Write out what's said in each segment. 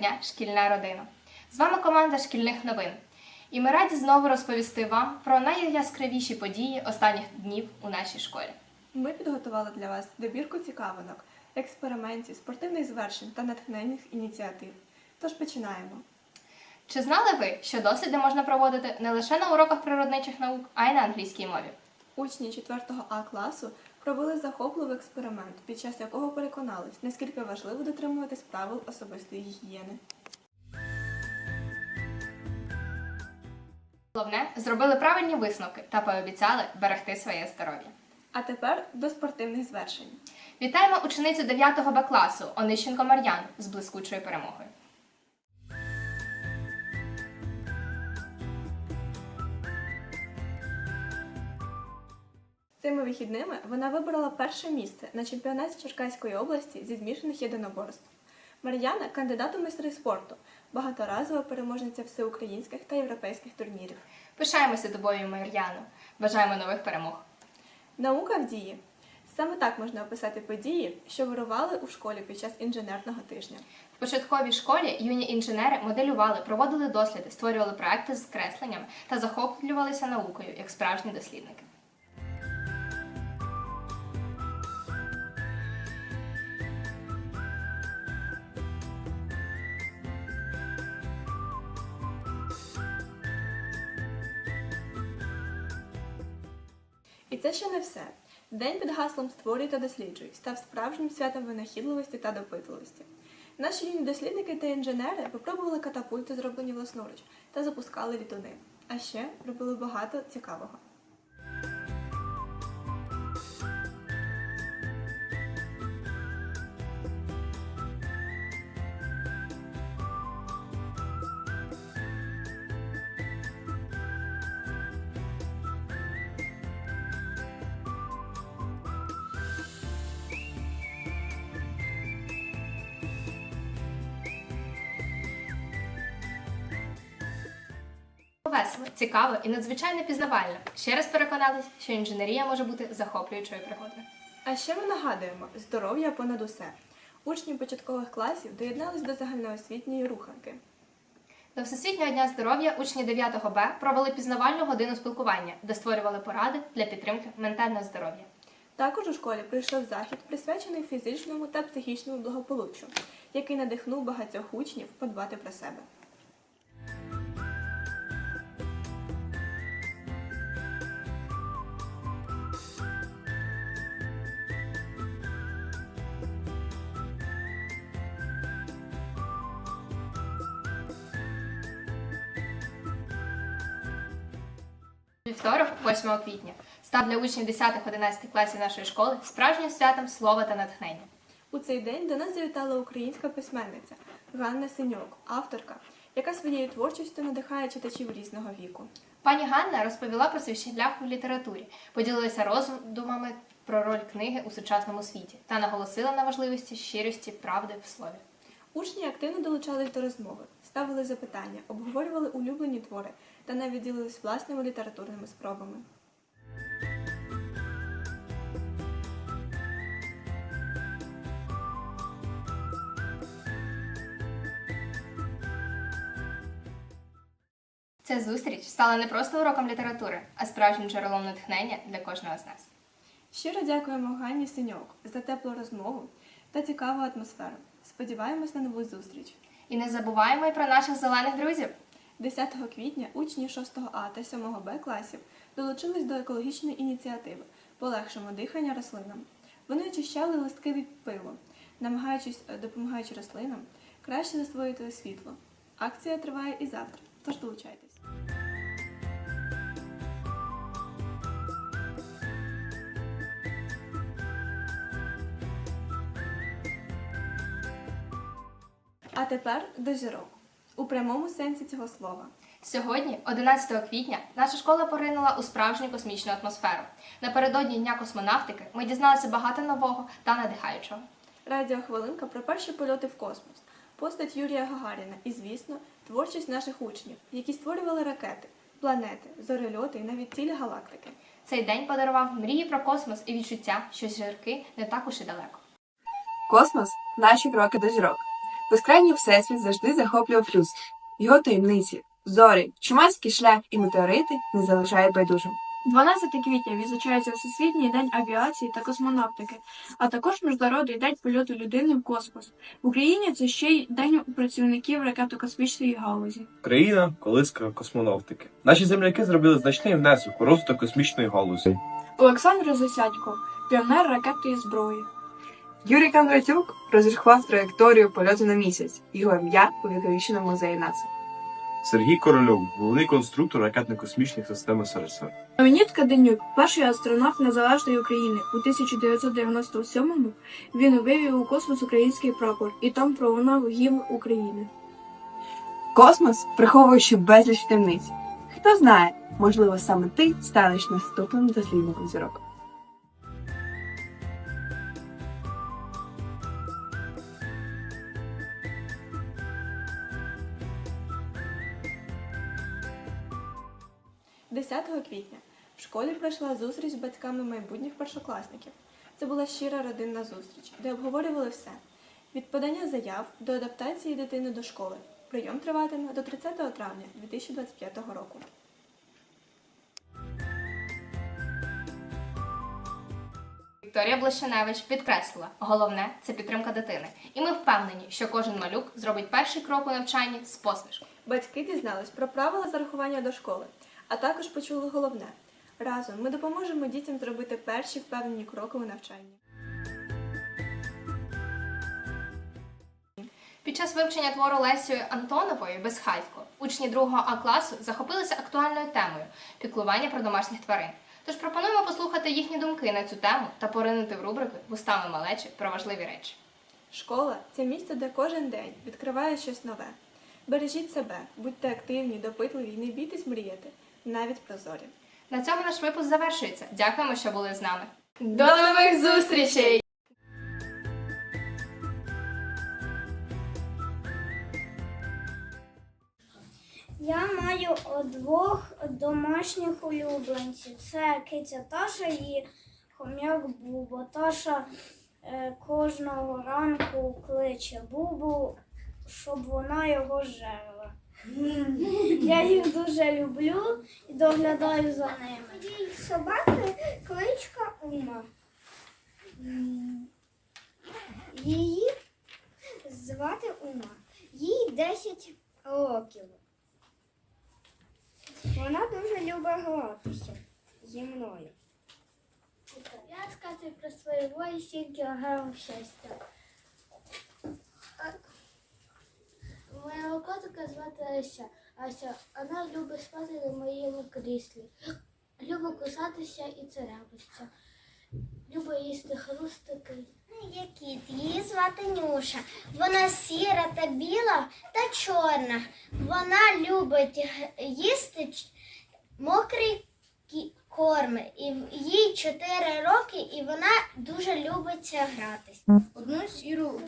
Дня, шкільна родина! З вами команда шкільних новин. І ми раді знову розповісти вам про найяскравіші події останніх днів у нашій школі. Ми підготували для вас добірку цікавинок, експериментів, спортивних звершень та натхненних ініціатив. Тож починаємо. Чи знали ви, що досліди можна проводити не лише на уроках природничих наук, а й на англійській мові? Учні 4 А класу провели захопливий експеримент, під час якого переконались, наскільки важливо дотримуватись правил особистої гігієни. Головне, зробили правильні висновки та пообіцяли берегти своє здоров'я. А тепер до спортивних звершень. Вітаємо ученицю 9 Б класу Онищенко Мар'яну з блискучою перемогою. Цими вихідними вона вибрала перше місце на чемпіонаті Черкаської області зі змішаних єдиноборств. Мар'яна кандидат у майстри спорту, багаторазова переможниця всеукраїнських та європейських турнірів. Пишаємося тобою, Мар'яно. Бажаємо нових перемог. Наука в дії. Саме так можна описати події, що вирували у школі під час інженерного тижня. В початковій школі юні інженери моделювали, проводили досліди, створювали проекти з кресленнями та захоплювалися наукою як справжні дослідники. І це ще не все. День під гаслом «Створюй та досліджуй» став справжнім святом винахідливості та допитливості. Наші юні дослідники та інженери випробували катапульти, зроблені власноруч, та запускали літуни. А ще робили багато цікавого. Весело, цікаво і надзвичайно пізнавально. Ще раз переконались, що інженерія може бути захоплюючою пригодою. А ще ми нагадуємо здоров'я понад усе. Учні початкових класів доєднались до загальноосвітньої руханки. До Всесвітнього дня здоров'я учні 9 Б провели пізнавальну годину спілкування, де створювали поради для підтримки ментального здоров'я. Також у школі прийшов захід, присвячений фізичному та психічному благополуччю, який надихнув багатьох учнів подбати про себе. Вівторок, 8 квітня, став для учнів 10-11 класів нашої школи справжнім святом слова та натхнення. У цей день до нас завітала українська письменниця Ганна Синьок, авторка, яка своєю творчістю надихає читачів різного віку. Пані Ганна розповіла про свій шлях у літературі, поділилася роздумами про роль книги у сучасному світі та наголосила на важливості щирості правди в слові. Учні активно долучались до розмови, ставили запитання, обговорювали улюблені твори та навіть ділились власними літературними спробами. Ця зустріч стала не просто уроком літератури, а справжнім джерелом натхнення для кожного з нас. Щиро дякуємо Ганні Синьок за теплу розмову та цікаву атмосферу. Сподіваємось на нову зустріч. І не забуваємо й про наших зелених друзів. 10 квітня учні 6 А та 7 Б класів долучились до екологічної ініціативи Полегшимо дихання рослинам. Вони очищали листки від пилу, намагаючись е, допомагаючи рослинам краще засвоїти світло. Акція триває і завтра, тож долучайтесь. А тепер до зірок у прямому сенсі цього слова. Сьогодні, 11 квітня, наша школа поринула у справжню космічну атмосферу. Напередодні Дня космонавтики ми дізналися багато нового та надихаючого. Радіохвилинка про перші польоти в космос, постать Юрія Гагаріна і, звісно, творчість наших учнів, які створювали ракети, планети, зорельоти і навіть цілі галактики. Цей день подарував мрії про космос і відчуття, що зірки не так уж і далеко. Космос наші кроки до зірок. Безкрайній всесвіт завжди захоплював людство. Його таємниці, зорі, чумацький шлях і метеорити не залишають байдужим. 12 квітня відзначається Всесвітній день авіації та космонавтики, а також Міжнародний день польоту людини в космос. В Україні це ще й день працівників ракетно-космічної галузі. Україна колиска космонавтики. Наші земляки зробили значний внесок у розвиток космічної галузі. Олександр Засядько, піонер ракетної зброї. Юрій Кондратюк розрахував траєкторію польоту на місяць. Його ім'я увіковічено в музеї НАСА. Сергій Корольов, головний конструктор ракетно-космічних систем СРСР. Леонід Каденюк, перший астронавт Незалежної України. У 1997-му він вивів у космос український прапор і там пролунав гімн України. Космос, приховуючи безліч таємниць. Хто знає, можливо, саме ти станеш наступним дослідником зірок. – квітня в школі пройшла зустріч з батьками майбутніх першокласників. Це була щира родинна зустріч, де обговорювали все від подання заяв до адаптації дитини до школи. Прийом триватиме до 30 травня 2025 року. Вікторія Блащеневич підкреслила, головне це підтримка дитини. І ми впевнені, що кожен малюк зробить перший крок у навчанні з посмішкою. Батьки дізнались про правила зарахування до школи, а також почули головне. Разом ми допоможемо дітям зробити перші впевнені кроки у навчанні. Під час вивчення твору Лесією Антонової Безхатько учні 2 А класу захопилися актуальною темою піклування про домашніх тварин. Тож пропонуємо послухати їхні думки на цю тему та поринути в рубрики вустами малечі про важливі речі. Школа це місце, де кожен день відкриває щось нове. Бережіть себе, будьте активні, допитливі і не бійтесь мріяти, навіть прозорі. На цьому наш випуск завершується. Дякуємо, що були з нами. До нових зустрічей! Я маю двох домашніх улюбленців. Це киця Таша і хом'як Бубо. Таша е, кожного ранку кличе Бубу, щоб вона його жерла. Я їх дуже люблю і доглядаю за ними. Моєї собаки кличка Ума. Її звати Ума. Їй 10 років. Вона дуже любить гратися зі мною. Я сказати про свою 7 кілограмів щастя. Ася. Ася, вона любить спати на моєму кріслі. Любить кусатися і царапатися. Любить їсти хрустики. Є кіт, її звати Нюша. Вона сіра та біла та чорна. Вона любить їсти мокрий корм. І їй 4 роки, і вона дуже любить гратись. Одну сіру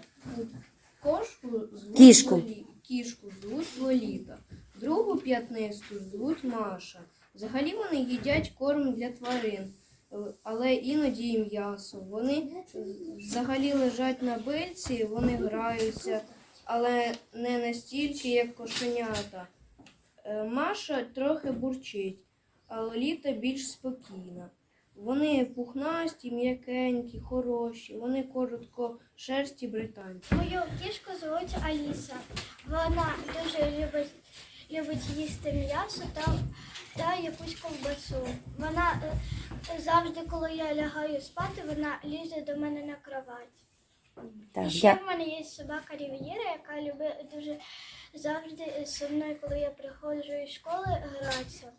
кошку звуть Кішку. Кішку звуть Лоліта, другу п'ятнисту звуть Маша. Взагалі вони їдять корм для тварин, е, але іноді і м'ясо. Вони взагалі лежать на бильці, вони граються, але не настільки, як кошенята. Е, Маша трохи бурчить, а Лоліта більш спокійна. Вони пухнасті, м'якенькі, хороші, вони коротко шерсті британці. Мою кішку звуть Аліса. Вона дуже любить, любить їсти м'ясо та, та якусь ковбасу. Вона е, завжди, коли я лягаю спати, вона лізе до мене на кровать. Так, І ще я... в мене є собака Рів'єра, яка любить дуже завжди зі мною, коли я приходжу із школи, гратися.